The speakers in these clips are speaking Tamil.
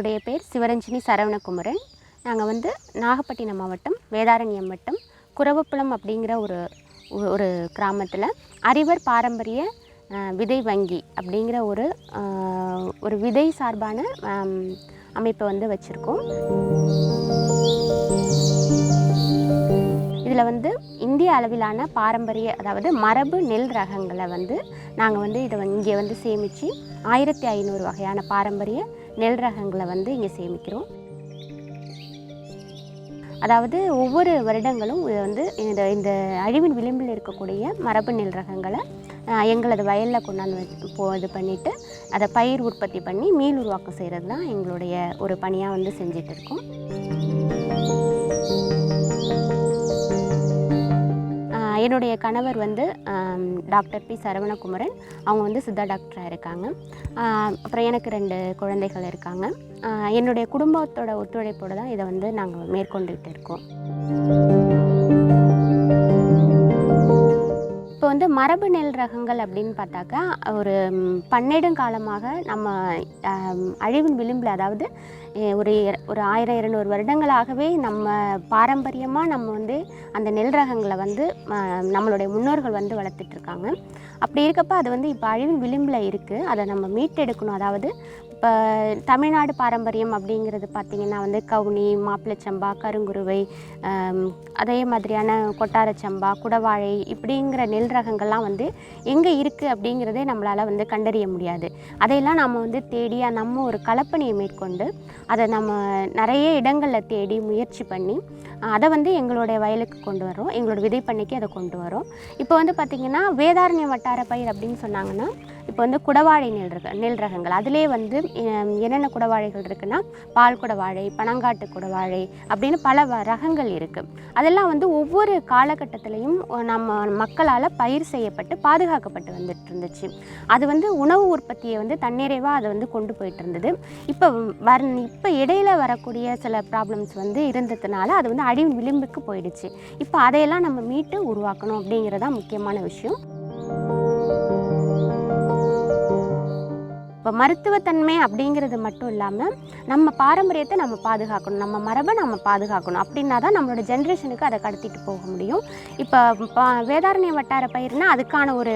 என்னுடைய பேர் சிவரஞ்சினி சரவணகுமரன். நாங்கள் வந்து நாகப்பட்டினம் மாவட்டம் வேதாரண்யம் வட்டம் குரவப்புலம் அப்படிங்கிற ஒரு ஒரு கிராமத்தில் அறிவர் பாரம்பரிய விதை வங்கி அப்படிங்கிற ஒரு ஒரு விதை சார்பான அமைப்பை வந்து வச்சுருக்கோம். இதில் வந்து இந்திய அளவிலான பாரம்பரிய அதாவது மரபு நெல் ரகங்களை வந்து நாங்கள் வந்து இதை இங்கே வந்து சேமித்து ஆயிரத்தி ஐநூறு வகையான பாரம்பரிய நெல் ரகங்களை வந்து இங்கே சேமிக்கிறோம். அதாவது ஒவ்வொரு வருடங்களும் வந்து இந்த இந்த அழிவின் விளிம்பில் இருக்கக்கூடிய மரபு நெல் ரகங்களை எங்களது வயலில் கொண்டாந்து வச்சு- போ இது பண்ணிவிட்டு அதை பயிர் உற்பத்தி பண்ணி மீள் உருவாக்கம் செய்கிறது தான் எங்களுடைய ஒரு பணியாக வந்து செஞ்சுட்டு இருக்கோம். என்னுடைய கணவர் வந்து டாக்டர் பி. சரவணகுமரன். அவங்க வந்து சித்தா டாக்டராக இருக்காங்க. அப்புறம் எனக்கு ரெண்டு குழந்தைகள் இருக்காங்க. என்னுடைய குடும்பத்தோட ஒத்துழைப்போடு தான் இதை வந்து நாங்கள் மேற்கொண்டுகிட்டு இருக்கோம். வந்து மரபு நெல் ரகங்கள் அப்படின்னு பார்த்தாக்கா ஒரு பன்னெடுங்காலமாக நம்ம அழிவின் விளிம்பில் அதாவது ஒரு இர- ஒரு ஆயிரம் இருநூறு வருடங்களாகவே நம்ம பாரம்பரியமாக நம்ம வந்து அந்த நெல் ரகங்களை வந்து ம, நம்மளுடைய முன்னோர்கள் வந்து வளர்த்துட்ருக்காங்க அப்படி இருக்கப்போ அது வந்து இப்போ அழிவின் விளிம்பில் இருக்குது அதை நம்ம மீட்டெடுக்கணும். அதாவது இப்போ தமிழ்நாடு பாரம்பரியம் அப்படிங்கிறது பார்த்திங்கன்னா வந்து கவுனி மாப்பிளச்சம்பா கருங்குருவை அதே மாதிரியான கொட்டாரச்சம்பா குடவாழை இப்படிங்கிற நெல் ரகங்கள்லாம் வந்து எங்கே இருக்குது அப்படிங்கிறதே நம்மளால் வந்து கண்டறிய முடியாது. அதையெல்லாம் நம்ம வந்து தேடி நம்ம ஒரு கலப்பணியை மேற்கொண்டு அதை நம்ம நிறைய இடங்களில் தேடி முயற்சி பண்ணி அதை வந்து எங்களுடைய வயலுக்கு கொண்டு வரோம் எங்களோட விதை அதை கொண்டு வரோம் இப்போ வந்து பார்த்திங்கன்னா வேதாரண்ய வட்டார பயிர் அப்படின்னு சொன்னாங்கன்னா இப்போ வந்து குடவாழை நெல் ரக நெல் ரகங்கள் அதிலே வந்து என்னென்ன குடவாழைகள் இருக்குன்னா பால் குடவாழை பனங்காட்டு குடவாழை அப்படின்னு பல வ- ரகங்கள் இருக்குது அதெல்லாம் வந்து ஒவ்வொரு காலகட்டத்திலையும் நம்ம மக்களால் பயிர் செய்யப்பட்டு பாதுகாக்கப்பட்டு வந்துட்டு இருந்துச்சு அது வந்து உணவு உற்பத்தியை வந்து தன்னிறைவாக அதை வந்து கொண்டு போயிட்டு இருந்தது இப்போ வர இப்போ இடையில வரக்கூடிய சில ப்ராப்ளம்ஸ் வந்து இருந்ததுனால அது வந்து அழிவு விளிம்புக்கு போயிடுச்சு. இப்போ அதையெல்லாம் நம்ம மீட்டு உருவாக்கணும் அப்படிங்கிறதான் முக்கியமான விஷயம். இப்போ மருத்துவத்தன்மை அப்படிங்கிறது மட்டும் இல்லாமல் நம்ம பாரம்பரியத்தை நம்ம பாதுகாக்கணும் நம்ம மரபை நம்ம பாதுகாக்கணும் அப்படின்னா தான் நம்மளோட ஜென்ரேஷனுக்கு அதை கடத்திட்டு போக முடியும். இப்போ ப- வேதாரண்ய வட்டார பயிர்னா அதுக்கான ஒரு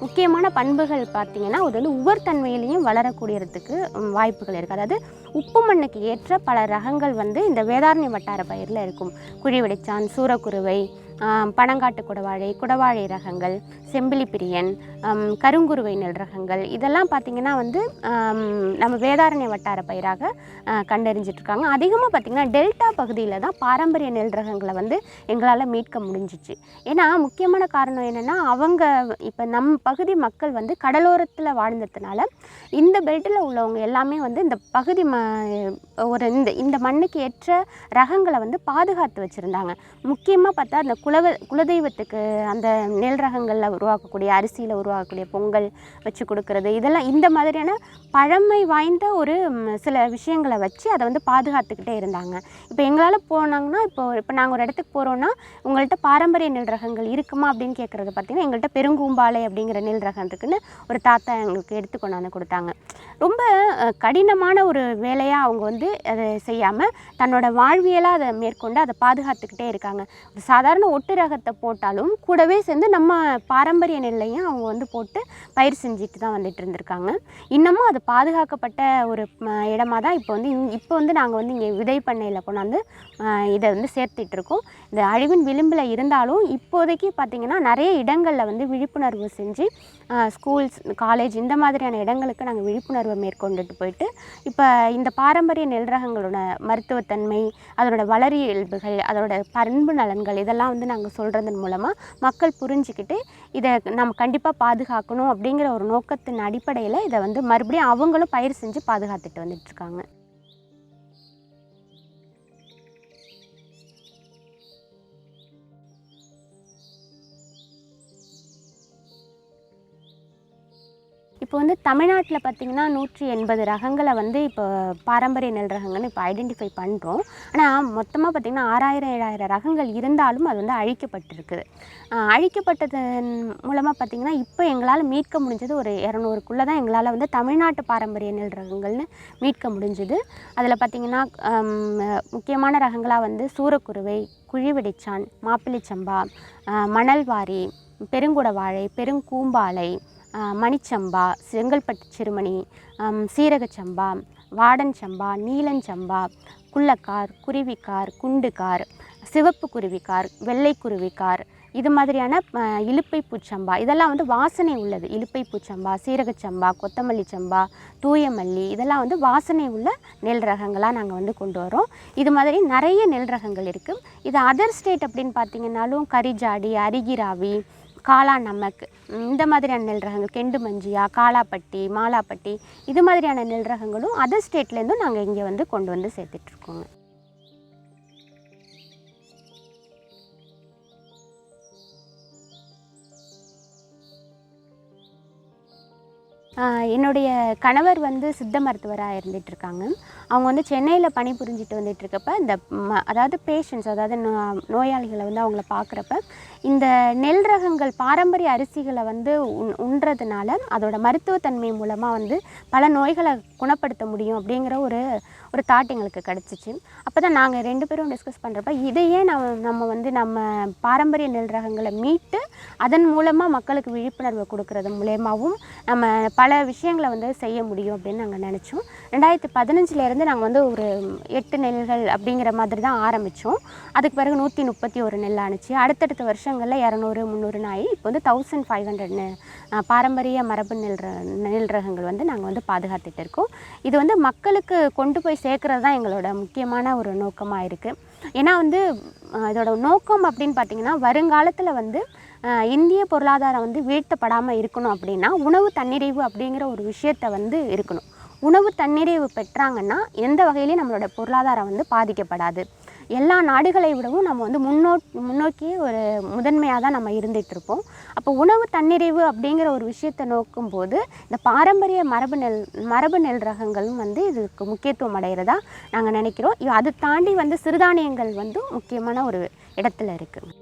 முக்கியமான பண்புகள் பார்த்திங்கன்னா அது வந்து உவர்த்தன்மையிலையும் வளரக்கூடியதுக்கு வாய்ப்புகள் இருக்குது அதாவது உப்பு மண்ணுக்கு ஏற்ற பல ரகங்கள் வந்து இந்த வேதாரண்ய வட்டார பயிரில் இருக்கும். குழிவெடிச்சான் சூரக்குருவை பனங்காட்டு குடவாழை குடவாழை ரகங்கள் செம்பிலி பிரியன் கருங்குருவை நெல் ரகங்கள் இதெல்லாம் பார்த்திங்கன்னா வந்து நம்ம வேதாரண்ய வட்டார பயிராக கண்டறிஞ்சிட்ருக்காங்க. அதிகமாக பார்த்திங்கன்னா டெல்டா பகுதியில் தான் பாரம்பரிய நெல் ரகங்களை வந்து எங்களால் மீட்க முடிஞ்சிச்சு. ஏன்னா முக்கியமான காரணம் என்னென்னா அவங்க இப்போ நம் பகுதி மக்கள் வந்து கடலோரத்தில் வாழ்ந்ததுனால இந்த பெல்ட்டில் உள்ளவங்க எல்லாமே வந்து இந்த பகுதி ம ஒரு இந்த இந்த மண்ணுக்கு ஏற்ற ரகங்களை வந்து பாதுகாத்து வச்சுருந்தாங்க. முக்கியமாக பார்த்தா அந்த குலவ குலதெய்வத்துக்கு அந்த நெல் ரகங்களில் உருவாக்கக்கூடிய அரிசியில் உருவாக்கக்கூடிய பொங்கல் வச்சு கொடுக்கறது. இதெல்லாம் இந்த மாதிரியான பழமை வாய்ந்த ஒரு சில விஷயங்களை வச்சு அதை வந்து பாதுகாத்துக்கிட்டே இருந்தாங்க. இப்போ எங்களால் போனாங்கன்னா இப்போ இப்போ நாங்கள் ஒரு இடத்துக்கு போகிறோன்னா உங்கள்கிட்ட பாரம்பரிய நெல் ரகங்கள் இருக்குமா அப்படின்னு கேட்குறது பார்த்தீங்கன்னா எங்கள்கிட்ட பெருங்கூம்பாலை அப்படிங்கிற நெல் ரகம் இருக்குன்னு ஒரு தாத்தா எங்களுக்கு எடுத்து கொண்டாந்து கொடுத்தாங்க. ரொம்ப கடினமான ஒரு வேலையாக அவங்க வந்து அதை செய்யாமல் தன்னோட வாழ்வியலாக அதை மேற்கொண்டு அதை பாதுகாத்துக்கிட்டே இருக்காங்க. ஒரு சாதாரண ஒட்டு ரகத்தை போட்டாலும் கூடவே சேர்ந்து நம்ம பாரம்பரிய நெல்லையும் அவங்க வந்து போட்டு பயிர் செஞ்சுட்டு தான் வந்துட்டு இருந்திருக்காங்க. இன்னமும் அது பாதுகாக்கப்பட்ட ஒரு இடமா தான் இப்போ வந்து இப்போ வந்து நாங்கள் வந்து இங்கே விதை பண்ணையில் கொண்டாந்து இதை வந்து சேர்த்துட்ருக்கோம் இந்த அழிவின் விளிம்பில் இருந்தாலும் இப்போதைக்கு பார்த்திங்கன்னா நிறைய இடங்களில் வந்து விழிப்புணர்வு செஞ்சு ஸ்கூல்ஸ் காலேஜ் இந்த மாதிரியான இடங்களுக்கு நாங்கள் விழிப்புணர்வை மேற்கொண்டுட்டு போயிட்டு இப்போ இந்த பாரம்பரிய நெல் ரகங்களோட மருத்துவத்தன்மை அதனோட வளரிய இயல்புகள் அதோட பண்பு நலன்கள் இதெல்லாம் வந்து நாங்கள் சொல்கிறதன் மூலமாக மக்கள் புரிஞ்சுக்கிட்டு இதை நம்ம கண்டிப்பாக பாதுகாக்கணும் அப்படிங்கிற ஒரு நோக்கத்தின் அடிப்படையில் இதை வந்து மறுபடியும் அவங்களும் பயிர் செஞ்சு பாதுகாத்துட்டு வந்துட்டுருக்காங்க இப்போ வந்து தமிழ்நாட்டில் பார்த்திங்கன்னா நூற்றி எண்பது ரகங்களை வந்து இப்போ பாரம்பரிய நெல் ரகங்கள்னு இப்போ ஐடென்டிஃபை பண்ணுறோம் ஆனால் மொத்தமாக பார்த்திங்கன்னா ஆறாயிரம் ஏழாயிரம் ரகங்கள் இருந்தாலும் அது வந்து அழிக்கப்பட்டிருக்குது அழிக்கப்பட்டதன் மூலமாக பார்த்திங்கன்னா இப்போ எங்களால் மீட்க முடிஞ்சது ஒரு இரநூறுக்குள்ளே தான் எங்களால் வந்து தமிழ்நாட்டு பாரம்பரிய நெல் ரகங்கள்னு மீட்க முடிஞ்சுது. அதில் பார்த்திங்கன்னா முக்கியமான ரகங்களாக வந்து சூரக்குருவை குழிவெடிச்சான் மாப்பிள்ளைச்சம்பா மணல்வாரி பெருங்குட வாழை பெருங்கூம்பாலை மணிச்சம்பா செங்கல்பட்டு சிறுமணி சீரகச்சம்பா வாடன் சம்பா நீலஞ்சம்பா குள்ளக்கார் குருவிக்கார் குண்டுக்கார் சிவப்பு குருவிக்கார் வெள்ளை குருவிக்கார் இது மாதிரியான இலுப்பை பூச்சம்பா. இதெல்லாம் வந்து வாசனை உள்ளது. இலுப்பை பூச்சம்பா சீரகச்சம்பா கொத்தமல்லி சம்பா தூயமல்லி இதெல்லாம் வந்து வாசனை உள்ள நெல் ரகங்களாக நாங்கள் வந்து கொண்டு வரோம் இது மாதிரி நிறைய நெல் ரகங்கள் இருக்குது இது அதர் ஸ்டேட் அப்படின்னு பார்த்தீங்கன்னாலும் கரிஜாடி அரிகிராவி காளா நமக்கு. இந்த மாதிரியான நெல் ரகங்கள் கெண்டு மஞ்சியா காலாப்பட்டி மாலாப்பட்டி இது மாதிரியான நெல் ரகங்களும் அதர் ஸ்டேட்லேருந்தும் நாங்கள் இங்கே வந்து கொண்டு வந்து சேர்த்துட்ருக்கோங்க. ஆஹ் என்னுடைய கணவர் வந்து சித்த மருத்துவராக இருந்துட்டு இருக்காங்க அவங்க வந்து சென்னையில் பணிபுரிஞ்சிட்டு வந்துட்டு இருக்கப்ப இந்த அதாவது பேஷண்ட்ஸ் அதாவது நோ- நோயாளிகளை வந்து அவங்கள பார்க்குறப்ப இந்த நெல் ரகங்கள் பாரம்பரிய அரிசிகளை வந்து உண் உண்றதுனால அதோட மருத்துவத்தன்மை மூலமாக வந்து பல நோய்களை குணப்படுத்த முடியும் அப்படிங்கிற ஒரு ஒரு தாட் எங்களுக்கு கிடச்சிச்சு. அப்போ தான் நாங்கள் ரெண்டு பேரும் டிஸ்கஸ் பண்ணுறப்ப இதையே நம்ம நம்ம வந்து நம்ம பாரம்பரிய நெல் ரகங்களை மீட்டு அதன் மூலமாக மக்களுக்கு விழிப்புணர்வு கொடுக்கறது மூலயமாவும் நம்ம பல விஷயங்களை வந்து செய்ய முடியும் அப்படின்னு நாங்கள் நினச்சோம். ரெண்டாயிரத்தி பதினஞ்சுலேருந்து நாங்கள் வந்து ஒரு எட்டு நெல்கள் அப்படிங்கிற மாதிரி தான் ஆரம்பித்தோம் அதுக்கு பிறகு நூற்றி முப்பத்தி ஒரு நெல் ஆணுச்சு. அடுத்தடுத்த வருஷம் வருஷங்களில் இரநூறு முந்நூறு நாய் இப்போ வந்து தௌசண்ட் ஃபைவ் ஹண்ட்ரட்னு பாரம்பரிய மரபு நெல் நெல் ரகங்கள் வந்து நாங்கள் வந்து பாதுகாத்துட்டு இருக்கோம். இது வந்து மக்களுக்கு கொண்டு போய் சேர்க்குறது தான் எங்களோட முக்கியமான ஒரு நோக்கமாக இருக்குது ஏன்னா வந்து இதோட நோக்கம் அப்படின்னு பார்த்தீங்கன்னா வருங்காலத்தில் வந்து இந்திய பொருளாதாரம் வந்து வீழ்த்தப்படாமல் இருக்கணும் அப்படின்னா உணவு தன்னிறைவு அப்படிங்கிற ஒரு விஷயத்த வந்து இருக்கணும். உணவு தன்னிறைவு பெற்றாங்கன்னா எந்த வகையிலையும் நம்மளோட பொருளாதாரம் வந்து பாதிக்கப்படாது. எல்லா நாடுகளை விடவும் நம்ம வந்து முன்னோ முன்னோக்கி ஒரு முதன்மையாக தான் நம்ம இருந்துகிட்ருப்போம் அப்போ உணவு தன்னிறைவு அப்படிங்கிற ஒரு விஷயத்தை நோக்கும்போது இந்த பாரம்பரிய மரபு நெல் மரபு நெல் ரகங்களும் வந்து இதுக்கு முக்கியத்துவம் அடைகிறதா நாங்கள் நினைக்கிறோம். அதை அது தாண்டி வந்து சிறுதானியங்கள் வந்து முக்கியமான ஒரு இடத்துல இருக்குது